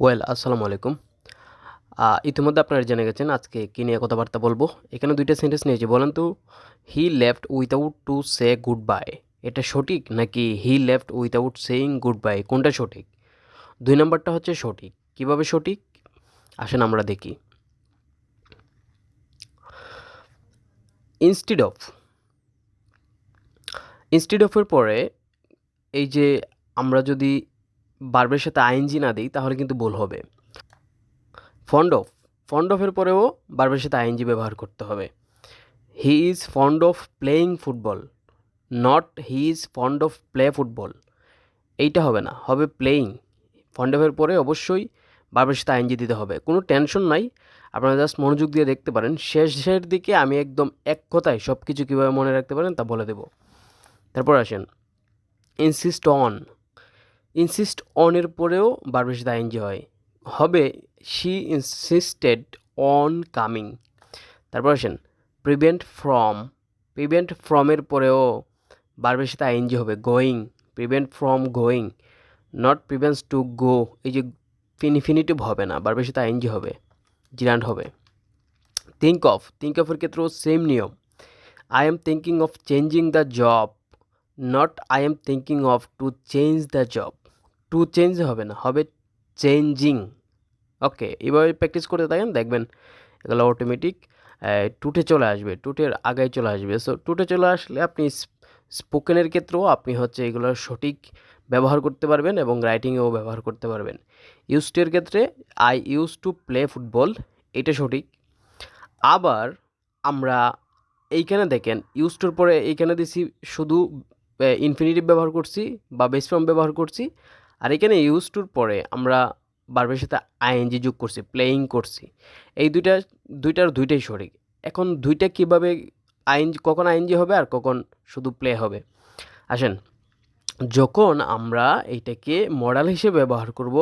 Well আসসালামু আলাইকুম। ইতিমধ্যে আপনারা জেনে গেছেন আজকে কী নিয়ে কথাবার্তা বলব। এখানে দুইটা সেন্টেন্স নিয়েছি, বলেন তো he left without to say good bye এটা সঠিক নাকি he left without saying good bye কোনটা সঠিক? দুই নম্বরটা হচ্ছে সঠিক। কীভাবে সঠিক? আসেন আমরা দেখি। ইনস্টিড অফ ইনস্টিড অফের পরে এই যে আমরা যদি বার্বের সাথে আইনজি না দিই, তাহলে কিন্তু ভুল হবে। ফন্ড অফ ফন্ড অফের পরেও বার্বের সাথে আইনজি ব্যবহার করতে হবে। He is fond of playing football not he is fond of play football এইটা হবে না, হবে প্লেয়িং ফন্ড অফের পরে অবশ্যই বার্বের সাথে আইনজি দিতে হবে। কোনো টেনশন নাই, আপনারা জাস্ট মনোযোগ দিয়ে দেখতে পারেন। শেষের দিকে আমি একদম এক কথায় সব কিছু কীভাবে মনে রাখতে পারেন তা বলে দেব। তারপর আসেন। ইনসিস্ট অন ইনসিস্ট অনের পরেও বার্বের সাথে আইনজি হয়। হবে শি ইনসিস্টেড অন কামিং তারপর আসেন প্রিভেন্ট ফ্রম প্রিভেন্ট ফ্রমের পরেও বার্বের সাথে আইনজি হবে going prevent from going not prevents to go এই যে ইনফিনিটিভ হবে না, বার্বের সাথে আইনজি হবে জিরান্ড হবে। থিঙ্ক অফ থিঙ্ক অফের ক্ষেত্রেও সেম নিয়ম। I am thinking of changing the job not I am thinking of to change the job to change হবে না, হবে চেঞ্জিং। ওকে, এভাবে প্র্যাকটিস করতে থাকেন, দেখবেন এগুলো অটোমেটিক টুটে চলে আসবে, টুটের আগে চলে আসবে। সো টুটে চলে আসলে আপনি স্পোকেনের ক্ষেত্রেও আপনি হচ্ছে এগুলোর সঠিক ব্যবহার করতে পারবেন এবং রাইটিংয়েও ব্যবহার করতে পারবেন। ইউজটের ক্ষেত্রে I use to play football এটা সঠিক। আবার আমরা এইখানে দেখেন ইউজ টুর পরে এইখানে দিছি শুধু ইনফিনিটিভ ব্যবহার করছি বা বেস ফর্ম ব্যবহার করছি আর এখানে ইউজ টুর পরে আমরা বারবের সাথে আইএনজি যোগ করছি প্লেয়িং করছি। এই দুইটা, দুইটার দুইটাই সঠিক। এখন দুইটা কীভাবে আইন কখন আইনজি হবে আর কখন শুধু প্লে হবে? আসেন, যখন আমরা এইটাকে মডেল হিসেবে ব্যবহার করব,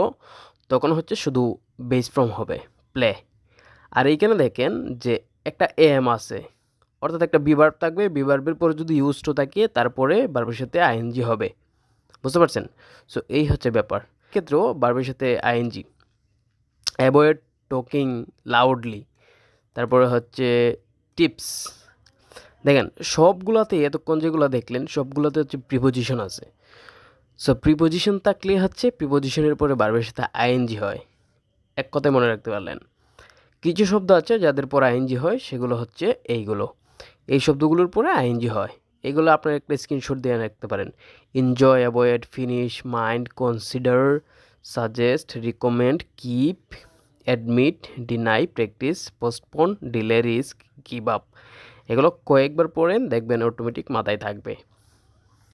তখন হচ্ছে শুধু বেস ফর্ম হবে প্লে আর এইখানে দেখেন যে একটা এম আছে, অর্থাৎ একটা বিভার্ব থাকবে, বিভার্বের পরে যদি ইউজ টু থাকে, তারপরে বার্বের সাথে আইএনজি হবে। বুঝতে পারছেন? সো এই হচ্ছে ব্যাপার। ক্ষেত্রেও বার্বের সাথে আইএনজি অ্যাভয়েড টকিং লাউডলি। তারপরে হচ্ছে টিপস। দেখেন, সবগুলোতে এতক্ষণ যেগুলো দেখলেন, সবগুলোতে হচ্ছে প্রিপোজিশন আছে। সো প্রিপোজিশন থাকলে হচ্ছে প্রিপোজিশনের পরে বার্বের সাথে আইএনজি হয়। এক কথায় মনে রাখতে পারলেন। কিছু শব্দ আছে যাদের পর আইএনজি হয়, সেগুলো হচ্ছে এইগুলো। এই শব্দগুলোর পরে আইএনজি হয়। এগুলো আপনার একটা স্ক্রিনশট দিয়ে রাখতে পারেন। Enjoy avoid finish mind consider suggest recommend keep admit deny practise postpone delay risk give up এগুলো কয়েকবার পড়েন, দেখবেন অটোমেটিক মাথায় থাকবে।